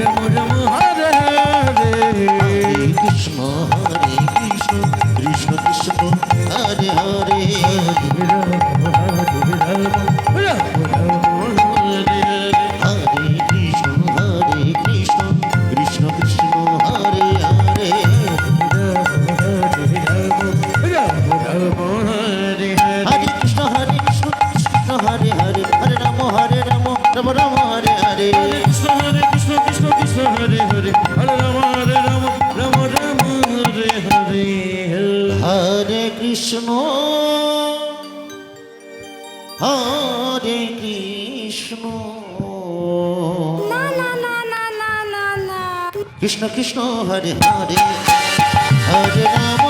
Ram Ram Hare Hare Krishna. Krishna Krishna Hare Hare. Hare Ram